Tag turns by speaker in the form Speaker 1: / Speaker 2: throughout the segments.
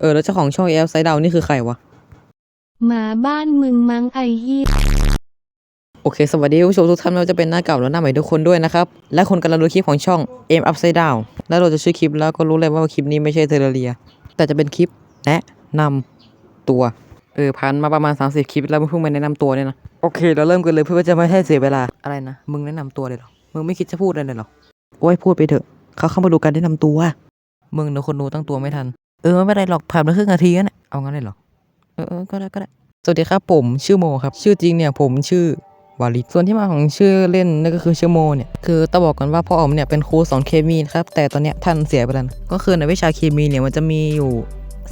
Speaker 1: เออ แล้วเจ้าของช่องเอลไซด์ดาวนี่คือใครวะ
Speaker 2: หมาบ้านมึงมั้งไอ้เหี้ย
Speaker 1: โอเค สวัสดีผู้ชมทุกท่านไม่ว่าจะเป็นหน้าเก่าและหน้าใหม่ทุกคนด้วยนะครับ และคนกำลังดูคลิปของช่อง Aim Upside Down แล้วเราจะชื่อคลิปแล้วก็รู้เลยว่าคลิปนี้ไม่ใช่เทเลเรีย แต่จะเป็นคลิปแนะนำตัว เออผ่านมาประมาณ 30 คลิปแล้วเพิ่งมาแนะนำตัวเนี่ยนะ โอเค เราเริ่มกันเลยเพื่อจะไม่ให้เสียเวลา อะไรนะ มึงแนะนำตัวเลยเหรอ มึงไม่คิดจะพูดอะไรเลยเหรอ โอ้ยพูดไปเถอะ เขาเข้ามาดูการแนะนำตัว มึงเนอะคนดูตั้งตัวไม่ทัน เออไม่เป็นไรหรอกผ่านมาครึ่งนาทีแล้วเนี่ยเอางั้นเลยหรอเออเออก็ได้ก็ได้สวัสดีครับผมชื่อโมครับ ชื่อจริงเนี่ยผมชื่อวาลิส่วนที่มาของชื่อเล่นนั่นก็คือชื่อโมเนี่ยคือต้องบอกกันว่าพ่อผมเนี่ยเป็นครูสอนเคมีครับแต่ตอนเนี้ยท่านเสียไปแล้วนะก็คือในวิชาเคมีเนี่ยมันจะมีอยู่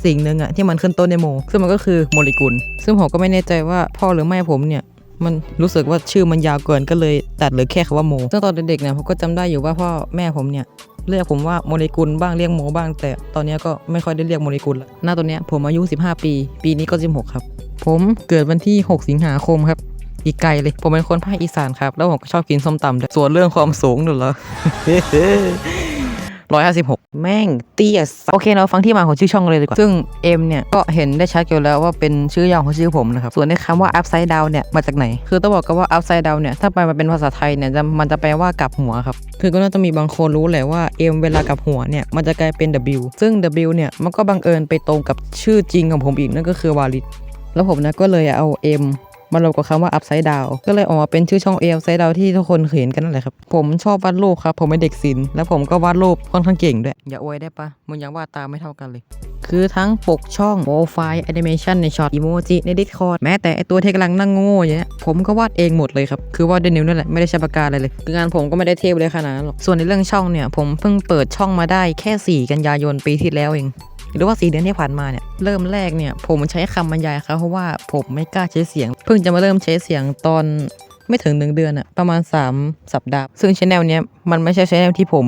Speaker 1: สิ่งหนึ่งอะที่มันขึ้นต้นในโม ซึ่งมันก็คือโมเลกุล ซึ่งผมก็ไม่แน่ใจว่าพ่อหรือแม่ผมเนี่ย มันรู้สึกว่าชื่อมันยาวเกินก็เลยตัดเหลือแค่คำว่าโมซึ่งตอนเด็กๆเนี่ยผมก็จำได้อยู่ว่าพ่อแม่ผมเนี่ยเรียกผมว่าโมเลกุลบ้างเรียกโมบ้าง แต่ตอนนี้ก็ไม่ค่อยได้เรียกโมเลกุลละหน้าตอนเนี้ยผมอายุ 15 ปี ปีนี้ก็16ครับ ผมเกิดวันที่ 6 สิงหาคมครับ อีกไกลเลย ผมเป็นคนภาคอีสานครับ แล้วผมก็ชอบกินส้มตำด้วยส่วนเรื่องความสูงหนูเหรอ ร้อยห้าสิบหกแม่งเตี้ยสัสโอเคเราฟังที่มาของชื่อช่องเลยดีกว่า ซึ่งเอ็มเนี่ย ก็เห็นได้ชัดอยู่แล้วว่าเป็นชื่อย่อของชื่อผมนะครับ ส่วนในคำว่า upside down เนี่ย มาจากไหน คือต้องบอกกันว่า upside down เนี่ย ถ้าแปลมาเป็นภาษาไทยเนี่ยจะมันจะแปลว่ากลับหัวครับ คือก็น่าจะมีบางคนรู้แหละว่า M เวลากลับหัวเนี่ย มันจะกลายเป็น W ซึ่ง W เนี่ย มันก็บังเอิญไปตรงกับชื่อจริงของผมอีกนั่นก็คือวาลิดแล้วผมนะก็เลยเอา M มารวมกับคำว่า upside down ก็เลยออกมาเป็นชื่อช่อง A upside down ที่ทุกคนเห็นกันนั่นแหละครับ ผมชอบวาดรูปครับ ผมเป็นเด็กศิลป์แล้วผมก็วาดรูปค่อนข้างเก่งด้วย อย่าอวยได้ปะมึงยังวาดตามไม่เท่ากันเลย คือทั้งปกช่องโปรไฟล์แอนิเมชันในช็อตอีโมจิใน Discord แม้แต่ไอตัวที่กำลังนั่งโง่อย่างเงี้ยผมก็วาดเองหมดเลยครับคือวาดด้วยนิ้วนั่นแหละไม่ได้ใช้ปากกาอะไรเลยคืองานผมก็ไม่ได้เทพเลยขนาดนั้นหรอกส่วนในเรื่องช่องเนี่ยผมเพิ่งเปิดช่องมาได้แค่ 4 กันยายนปีที่แล้วเอง หรือว่าสีเดือนที่ผ่านมาเนี่ยเริ่มแรกเนี่ยผมใช้คำบรรยายครับเพราะว่าผมไม่กล้าใช้เสียง เพิ่งจะมาเริ่มใช้เสียงตอนไม่ถึงหนึ่งเดือนอะประมาณ 3 สัปดาห์ ซึ่งชแนลเนี้ยมันไม่ใช่ชแนลที่ผม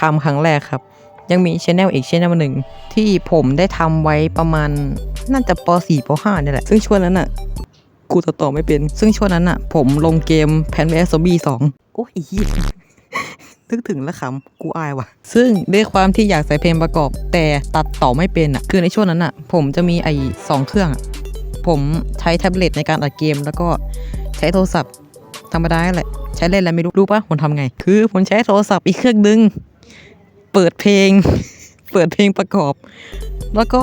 Speaker 1: ทำครั้งแรกครับ ยังมีชแนลอีกชแนลหนึ่งที่ผมได้ทำไว้ประมาณน่าจะป .4 ป .5 เนี่ยแหละ ซึ่งช่วงนั้นอะกูตัดต่อไม่เป็น ซึ่งช่วงนั้นอะผมลงเกมแพนเวสซอบี้สองโอ้ย นึกถึงแล้วขำกูอายว่ะ ซึ่งด้วยความที่อยากใส่เพลงประกอบ แต่ตัดต่อไม่เป็นอะ คือในช่วงนั้นอะ ผมจะมีไอ้สองเครื่องอะผมใช้แท็บเล็ตในการอัดเกม แล้วก็ใช้โทรศัพท์ธรรมดาแหละ ใช้เล่นอะไรไม่รู้รู้ปะผมทำไง คือผมใช้โทรศัพท์อีกเครื่องนึง เปิดเพลง เปิดเพลงประกอบ แล้วก็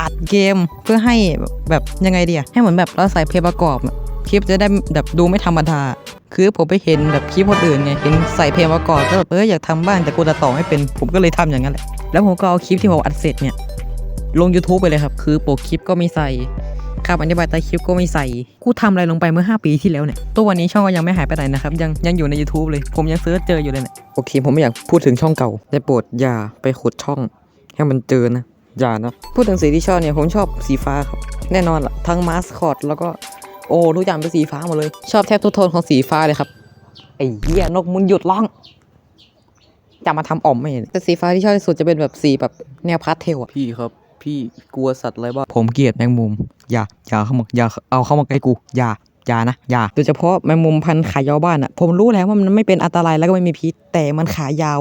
Speaker 1: อัดเกมเพื่อให้แบบยังไงเดีอะให้เหมือนแบบเราใส่เพลงประกอบคลิปจะได้แบบดูไม่ธรรมดา คือผมไปเห็นแบบคลิปคนอื่นไงเห็นใส่เพลงประกอบก็แบบเอออยากทำบ้างแต่กูจะต่อไม่เป็นผมก็เลยทำอย่างนั้นแหละแล้วผมก็เอาคลิปที่ผมอัดเสร็จเนี่ยลง YouTube ไปเลยครับ คือโปกคลิปก็ไม่ใส่คำอธิบายใต้คลิปก็ไม่ใส่ กูทำอะไรลงไปเมื่อ 5 ปีที่แล้วเนี่ย ตัววันนี้ช่องก็ยังไม่หายไปไหนนะครับ ยังยังอยู่ใน YouTube เลย ผมยังเซิร์ชเจออยู่เลยเนี่ย โอเค ผมไม่อยากพูดถึงช่องเก่าได้โปรดอย่าไปขุดช่อง ให้มันเจอนะ อย่านะ พูดถึงสีที่ชอบเนี่ย ผมชอบสีฟ้าครับ แน่นอนละทั้งมาสคอตแล้วก็ โอ้ทุกอย่างเป็นสีฟ้าหมดเลย ชอบแทบทุกโทนของสีฟ้าเลยครับไอ้เหี้ยนกมุนหยุดร้องจะมาทำอ่อมไม่เห็นแต่สีฟ้าที่ชอบที่สุดจะเป็นแบบสีแบบแนวพาสเทลอะพี่ครับ พี่กลัวสัตว์อะไรบ้างผมเกลียดแมงมุม อย่าอย่าเข้ามาอย่าเอาเข้ามาใกล้กูอย่าอย่านะอย่าโดยเฉพาะแมงมุมพันธุ์ขายาวบ้านอะผมรู้แล้วว่ามันไม่เป็นอันตรายแล้วก็ไม่มีพิษแต่มันขายาว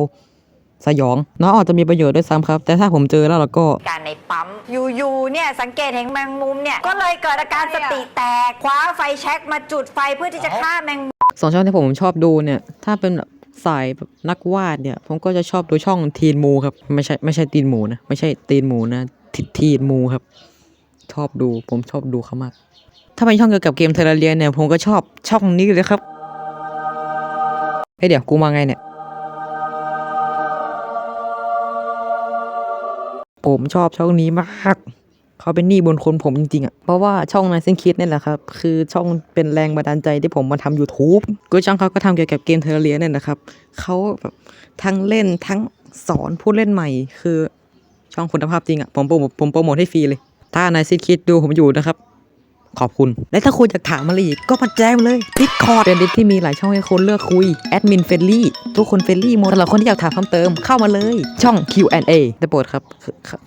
Speaker 1: สยองน้องอาจจะมีประโยชน์ด้วยซ้ำครับ แต่ถ้าผมเจอแล้วเราก็
Speaker 3: การในปั๊มอยู่ๆเนี่ยสังเกตเห็นแมงมุมเนี่ยก็เลยเกิดอาการสติแตกคว้าไฟแช็กมาจุดไฟเพื่อที่จะฆ่าแมงมุม
Speaker 1: สองช่องที่ผมชอบดูเนี่ย ถ้าเป็นแบบสายแบบนักวาดเนี่ย ผมก็จะชอบดูช่องทีนมูครับ ไม่ใช่ไม่ใช่ตีนหมูนะ ไม่ใช่ตีนหมูนะทีทีนมูครับ ชอบดูผมชอบดูเขามาก ถ้าเป็นช่องเกี่ยวกับเกมเทเลเรียนเนี่ยผมก็ชอบช่องนี้เลยครับเฮ้ยเดี๋ยวกูมาไงเนี่ย ผมชอบช่องนี้มาก เขาเป็นหนี้บนคนผมจริงๆอะ เพราะว่าช่องนายเซนคิดนี่แหละครับ คือช่องเป็นแรงบันดาลใจที่ผมมาทำ YouTube ก็ช่องเขาก็ทำเกี่ยวกับเกมเทเลียเนี่ยนะครับ เขาแบบทั้งเล่นทั้งสอนผู้เล่นใหม่ คือช่องคุณภาพจริงอะ ผมโปรโมทผมโปรโมทให้ฟรีเลย ถ้านายเซนคิดดูผมอยู่นะครับ ขอบคุณ และถ้าคุณอยากถามอะไรอีก ก็มาแจ้งเลย Discord เป็นดิสที่มีหลายช่องให้คนเลือกคุย แอดมินเฟรนลี่ ทุกคนเฟรนลี่หมดสำหรับคนที่อยากถามเพิ่มเติมเข้ามาเลย ช่อง Q&A ได้โปรดครับ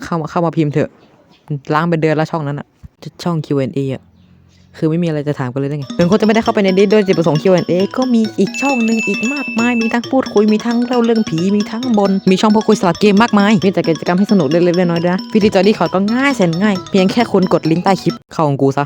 Speaker 1: เข้ามาเข้ามาพิมพ์เถอะ ล้างเป็นเดือนล้วช่องนั้นอะช่อง Q&A อะคือไม่มีอะไรจะถามกันเลยได้ไงถึงคนจะไม่ได้เข้าไปในดิสด้วยจุดประสงค์ Q&A ก็มีอีกช่องหนึ่งอีกมากมาย มีทั้งพูดคุย มีทั้งเล่าเรื่องผี มีทั้งบน มีช่องพูดคุยสลับเกมมากมาย มีแต่กิจกรรมให้สนุกเล็กๆน้อยๆด้วยนะวิธีจอยดีคอร์ดก็ง่ายแสนง่าย เพียงแค่คุณกดลิงก์ใต้คลิปเข้าของกูซะ